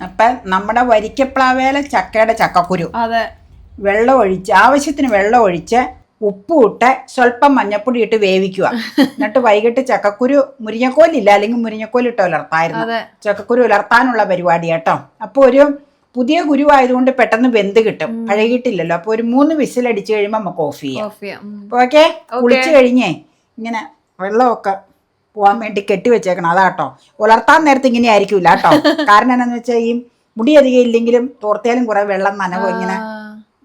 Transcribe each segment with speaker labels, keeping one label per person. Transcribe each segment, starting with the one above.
Speaker 1: അപ്പം നമ്മുടെ വരിക്കപ്ലാവേല ചക്കയുടെ ചക്കക്കുരു.
Speaker 2: അതെ.
Speaker 1: വെള്ളം ഒഴിച്ച് ആവശ്യത്തിന് വെള്ളം ഒഴിച്ച് ഉപ്പ് ഇട്ട് സ്വല്പം മഞ്ഞപ്പൊടി ഇട്ട് വേവിക്കുക. എന്നിട്ട് വൈകിട്ട് ചക്കക്കുരു മുരിങ്ങക്കോലില്ല അല്ലെങ്കിൽ മുരിങ്ങക്കോൽ ഇട്ട് ഉലർത്തായിരുന്നു ചക്കക്കുരു ഉലർത്താനുള്ള പരിപാടി കേട്ടോ. അപ്പോൾ ഒരു പുതിയ ഗുരുവായതുകൊണ്ട് പെട്ടെന്ന് വെന്ത് കിട്ടും. പഴകിയിട്ടില്ലല്ലോ. അപ്പോൾ ഒരു മൂന്ന് വിസിൽ അടിച്ചു കഴിയുമ്പോൾ നമുക്ക് ഓഫ് ചെയ്യാം. ഓക്കെ. കുളിച്ചു കഴിഞ്ഞേ ഇങ്ങനെ വെള്ളമൊക്കെ പോകാൻ വേണ്ടി കെട്ടി വെച്ചേക്കണം അതാട്ടോ. ഉലർത്താൻ നേരത്തെ ഇങ്ങനെ ആയിരിക്കില്ല കേട്ടോ. കാരണം എന്താണെന്ന് വെച്ചാൽ ഈ മുടി അധികം ഇല്ലെങ്കിലും തോർത്തിയാലും കുറെ വെള്ളം നനവ് ഇങ്ങനെ.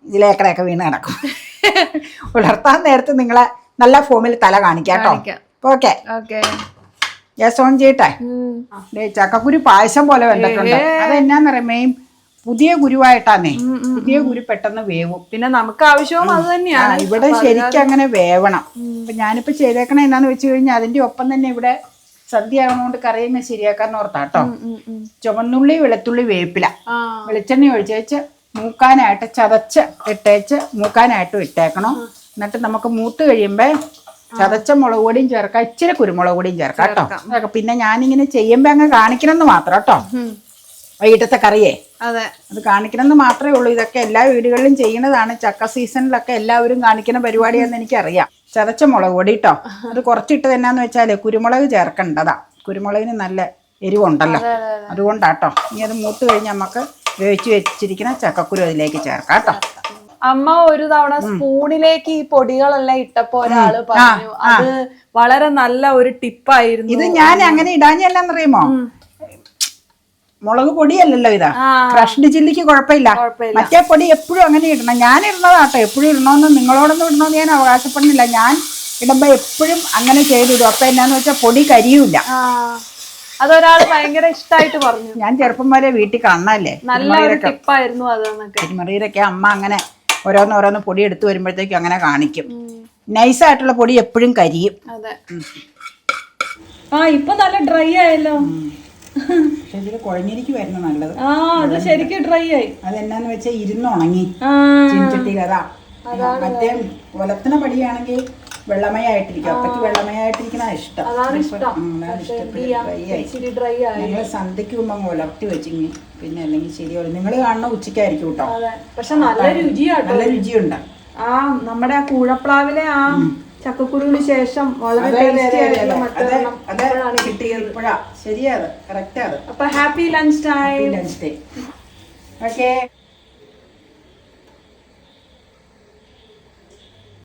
Speaker 1: ഇതിലേക്കടയൊക്കെ വീണ് കിടക്കും. ഉലർത്താൻ നേരത്ത് നിങ്ങളെ നല്ല ഫോമിൽ തല കാണിക്കാം കേട്ടോ. ഓക്കെ.
Speaker 2: ഓക്കെ.
Speaker 1: ഗ്യാസ് ഓൺ ചെയ്യട്ടെ. ചക്കക്കുരു പായസം പോലെ വെന്തിട്ടുണ്ട്. അതെന്നാന്നറിയാമേ പുതിയ ഗുരുവായിട്ടാന്നേ. പുതിയ ഗുരു പെട്ടെന്ന് വേവും.
Speaker 2: പിന്നെ നമുക്ക് ആവശ്യവും അത് തന്നെയാണ്
Speaker 1: ഇവിടെ ശരിക്കും അങ്ങനെ വേവണം. അപ്പൊ ഞാനിപ്പോ ചെയ്തേക്കണ എന്നാന്ന് വെച്ച് കഴിഞ്ഞാൽ അതിന്റെ ഒപ്പം തന്നെ ഇവിടെ സദ്യ ആവണോണ്ട് കറിയങ്ങ് ശരിയാക്കാൻ ഓർത്താട്ടോ. ചുവന്നുള്ളി വെളുത്തുള്ളി വേപ്പില. വെളിച്ചെണ്ണ ഒഴിച്ചേച്ച് മൂക്കാനായിട്ട് ചതച്ച് ഇട്ടേച്ച് മൂക്കാനായിട്ട് ഇട്ടേക്കണം. എന്നിട്ട് നമുക്ക് മൂത്ത് കഴിയുമ്പോ ചതച്ച മുളക് പൊടിയും ചേർക്കാം. ഇച്ചിരി കുരുമുളക് പൊടിയും ചേർക്കാം കേട്ടോ പിന്നെ ഞാനിങ്ങനെ ചെയ്യുമ്പോ അങ്ങ് കാണിക്കണമെന്ന് മാത്രം കേട്ടോ. വൈകിട്ടത്തെ കറിയേ?
Speaker 2: അതെ.
Speaker 1: അത് കാണിക്കണമെന്ന് മാത്രമേ ഉള്ളൂ. ഇതൊക്കെ എല്ലാ വീടുകളിലും ചെയ്യുന്നതാണ്. ചക്ക സീസണിലൊക്കെ എല്ലാവരും കാണിക്കുന്ന പരിപാടിയാണെന്ന് എനിക്കറിയാം. ചതച്ച മുളക് പൊടി കേട്ടോ അത് കുറച്ചിട്ട് തന്നെയാന്ന് വെച്ചാൽ കുരുമുളക് ചേർക്കേണ്ടതാ. കുരുമുളകിന് നല്ല എരിവുണ്ടല്ലോ.
Speaker 2: അതെ, അതെ,
Speaker 1: അതുകൊണ്ടാട്ടോ ഇനി അത് മൂത്ത് കഴിഞ്ഞ് നമുക്ക് വേവിച്ച് വെച്ചിരിക്കുന്ന ചക്കക്കുരു അതിലേക്ക് ചേർക്കാം കേട്ടോ
Speaker 2: അമ്മ ഒരു തവണ സ്പൂണിലേക്ക് ഈ പൊടികളെല്ലാം ഇട്ടപ്പോ ഒരാൾ പറഞ്ഞു അത് വളരെ നല്ല ഒരു ടിപ്പായിരുന്നു.
Speaker 1: ഇത് ഞാൻ അങ്ങനെ ഇടാഞ്ഞല്ലാന്നറിയുമോ മുളക് പൊടിയല്ലല്ലോ ഇതാ. ക്രഷ്ഡ് ചില്ലിക്ക് കുഴപ്പമില്ല. മറ്റേ പൊടി എപ്പോഴും അങ്ങനെ ഇടണം. ഞാൻ ഇടുന്നതാട്ടോ എപ്പോഴും ഇടണമെന്ന് നിങ്ങളോടൊന്നും ഇടണമെന്ന് ഞാൻ അവകാശപ്പെടുന്നില്ല. ഞാൻ ഇടുമ്പോ എപ്പോഴും അങ്ങനെ ചെയ്തിടും. അപ്പൊ എന്നാന്ന് വെച്ചാൽ പൊടി കരിയൂല
Speaker 2: ആ. അതൊരാൾ ഭയങ്കര ഇഷ്ടമായിട്ട് പറഞ്ഞു.
Speaker 1: ഞാൻ ചെറുപ്പം വരെ വീട്ടിൽ കാണാല്ലേ
Speaker 2: നല്ല ഒരു ടിപ്പായിരുന്നു അത് എന്നൊക്കെ.
Speaker 1: അമ്മ അങ്ങനെ ഓരോന്ന് ഓരോന്ന് പൊടി എടുത്തു വരുമ്പോഴത്തേക്കും അങ്ങനെ കാണിക്കും. നൈസായിട്ടുള്ള പൊടി എപ്പോഴും കരിയും.
Speaker 2: അതെ. ആ ഇപ്പൊ നല്ല ഡ്രൈ ആയല്ലോ.
Speaker 1: കുഴഞ്ഞിരിക്കുമായിരുന്നു നല്ലത്.
Speaker 2: ആ അത് ശരിക്കും ഡ്രൈ ആയി.
Speaker 1: അതെന്നാന്ന് വെച്ചാൽ ഇരുന്ന്
Speaker 2: ഉണങ്ങി
Speaker 1: ചീൻചട്ടിയിൽ അതാ. മറ്റേ ഒലത്തണ പടിയാണെങ്കിൽ വെള്ളമയായിട്ടിരിക്കും. അപ്പക്ക് വെള്ളമയായിട്ടിരിക്കുന്ന ഇഷ്ടം. ഞങ്ങൾ സന്ധ്യക്ക് മുമ്പ് അങ്ങ് ഉലർത്തി വെച്ചിങ്ങി. പിന്നെ അല്ലെങ്കിൽ ശരിയല്ല നിങ്ങൾ കാണുന്ന ഉച്ചക്കായിരിക്കും കേട്ടോ.
Speaker 2: അതെ. പക്ഷെ നല്ല രുചിയാണ്
Speaker 1: നല്ല രുചിയുണ്ട്.
Speaker 2: ആ നമ്മുടെ ആ കൂഴപ്ലാവിലെ ആ ചക്കക്കുരുവിന് ശേഷം വളരെ
Speaker 1: ശരിയാണ് കറക്റ്റ് അത്
Speaker 2: അപ്പൊ happy lunch time
Speaker 1: lunch okay